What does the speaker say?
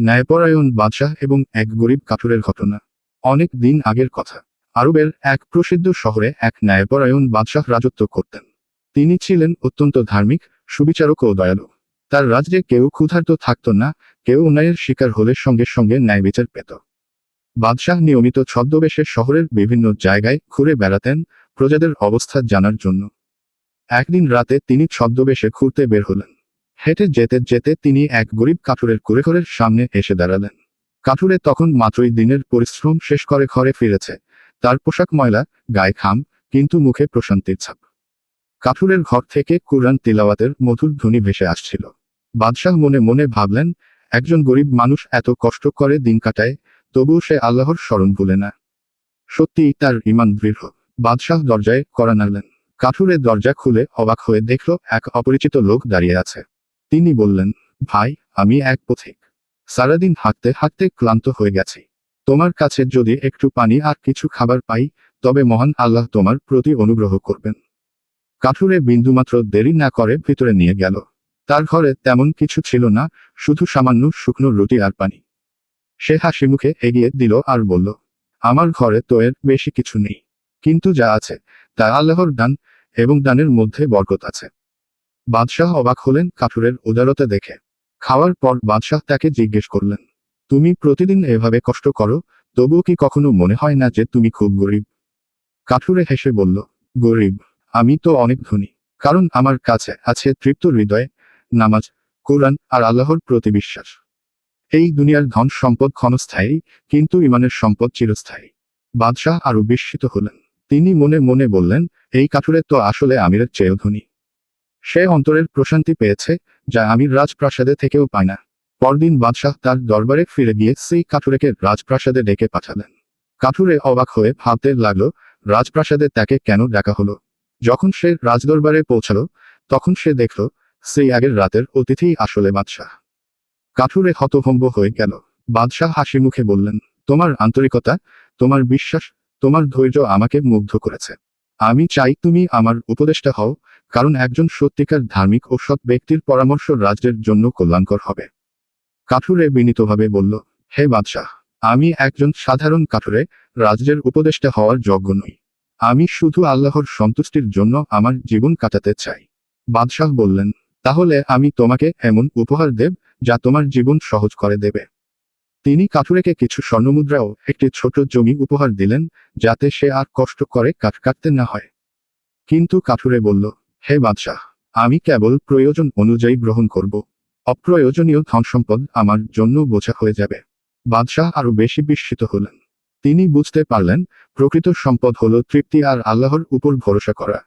ন্যায়পরায়ণ বাদশাহ এবং এক গরিব কাঠুরের ঘটনা। অনেক দিন আগের কথা। আরবের এক প্রসিদ্ধ শহরে এক ন্যায়পরায়ণ বাদশাহ রাজত্ব করতেন। তিনি ছিলেন অত্যন্ত ধার্মিক, সুবিচারক ও দয়ালু। তার রাজ্যে কেউ ক্ষুধার্ত থাকত না, কেউ অন্যায়ের শিকার হলে সঙ্গে সঙ্গে ন্যায় বিচার পেত। বাদশাহ নিয়মিত ছদ্মবেশে শহরের বিভিন্ন জায়গায় ঘুরে বেড়াতেন, প্রজাদের অবস্থা জানার জন্য। একদিন রাতে তিনি ছদ্মবেশে ঘুরতে বের হলেন। হেঁটে যেতে যেতে তিনি এক গরিব কাঠুরের কুড়েঘরের সামনে এসে দাঁড়ালেন। কাঠুরে তখন মাত্রই দিনের পরিশ্রম শেষ করে ঘরে ফিরেছে। তার পোশাক ময়লা, গায়ে খাম, কিন্তু মুখে প্রশান্তির ছাপ। কাঠুরের ঘর থেকে কুরআন তিলাওয়াতের মধুর ধ্বনি ভেসে আসছিল। বাদশাহ মনে মনে ভাবলেন, একজন গরিব মানুষ এত কষ্ট করে দিন কাটায়, তবুও সে আল্লাহর স্মরণ ভুলে না। সত্যিই তার ইমান দৃঢ়। বাদশাহ দরজায় করা নাড়লেন। কাঠুরে দরজা খুলে অবাক হয়ে দেখল, এক অপরিচিত লোক দাঁড়িয়ে আছে। তিনি বললেন, ভাই, আমি এক পথিক। সারাদিন হাঁটতে হাঁটতে ক্লান্ত হয়ে গেছি। তোমার কাছে যদি একটু পানি আর কিছু খাবার পাই, তবে মহান আল্লাহ তোমার প্রতি অনুগ্রহ করবেন। কাঠুরে বিন্দুমাত্র দেরি না করে ভিতরে নিয়ে গেল। তার ঘরে তেমন কিছু ছিল না, শুধু সামান্য শুকনো রুটি আর পানি। সে হাসি মুখে এগিয়ে দিল আর বলল, আমার ঘরে তো এর বেশি কিছু নেই। কিন্তু যা আছে, তা আল্লাহর দান এবং দানের মধ্যে বরকত আছে। বাদশাহ অবাক হলেন, কাঠুরের উদারতা দেখে। খাওয়ার পর বাদশাহ তাকে জিজ্ঞেস করলেন, তুমি প্রতিদিন এভাবে কষ্ট করো? তবুও কি কখনো মনে হয় না যে তুমি খুব গরিব? কাঠুরে হেসে বলল, গরিব, আমি তো অনেক ধনী। কারণ আমার কাছে আছে তৃপ্ত হৃদয় নামাজ, কোরআন আর আল্লাহর প্রতি বিশ্বাস। এই দুনিয়ার ধন সম্পদ ক্ষণস্থায়ী, কিন্তু ইমানের সম্পদ চিরস্থায়ী। বাদশাহ আরও বিস্মিত হলেন। তিনি মনে মনে বললেন, এই কাঠুরে তো আসলে আমিরের চেয়েও ধনী। সে অন্তরের প্রশান্তি পেয়েছে, যা আমির রাজপ্রাসাদে থেকেও পায় না। পরদিন বাদশাহ তার দরবারে ফিরে গিয়ে সেই কাঠুরেকে রাজপ্রাসাদে ডেকে পাঠালেন। কাঠুরে অবাক হয়ে ভাবতে লাগল, রাজপ্রাসাদে তাকে কেন ডাকা হলো? যখন সে রাজদরবারে পৌঁছালো, তখন সে দেখল, সেই আগের রাতের অতিথি আসলে বাদশাহ। কাঠুরে হতভম্ব হয়ে গেল। বাদশাহ হাসি মুখে বললেন, তোমার আন্তরিকতা, তোমার বিশ্বাস, তোমার ধৈর্য আমাকে মুগ্ধ করেছে। আমি চাই তুমি আমার উপদেষ্টা হও, কারণ একজন সত্যিকার ধার্মিক ও সৎ ব্যক্তির পরামর্শ রাজ্যের জন্য কল্যাণকর হবে। কাঠুরে বিনীতভাবে বলল, হে বাদশাহ, আমি একজন সাধারণ কাঠুরে, রাজ্যের উপদেষ্টা হওয়ার যোগ্য নই। আমি শুধু আল্লাহর সন্তুষ্টির জন্য আমার জীবন কাটাতে চাই। বাদশাহ বললেন, তাহলে আমি তোমাকে এমন উপহার দেব, যা তোমার জীবন সহজ করে দেবে। তিনি কাঠুরেকে কিছু স্বর্ণমুদ্রা ও একটি ছোট জমি উপহার দিলেন, যাতে সে আর কষ্ট করে কাঠ কাটতে না হয়। কিন্তু কাঠুরে বলল, হে বাদশাহ, আমি কেবল প্রয়োজন অনুযায়ী গ্রহণ করব। অপ্রয়োজনীয় ধনসম্পদ আমার জন্য বোঝা হয়ে যাবে বাদশাহ আরও বেশি বিস্মিত হলেন। তিনি বুঝতে পারলেন, প্রকৃত সম্পদ হল তৃপ্তি আর আল্লাহর উপর ভরসা করা।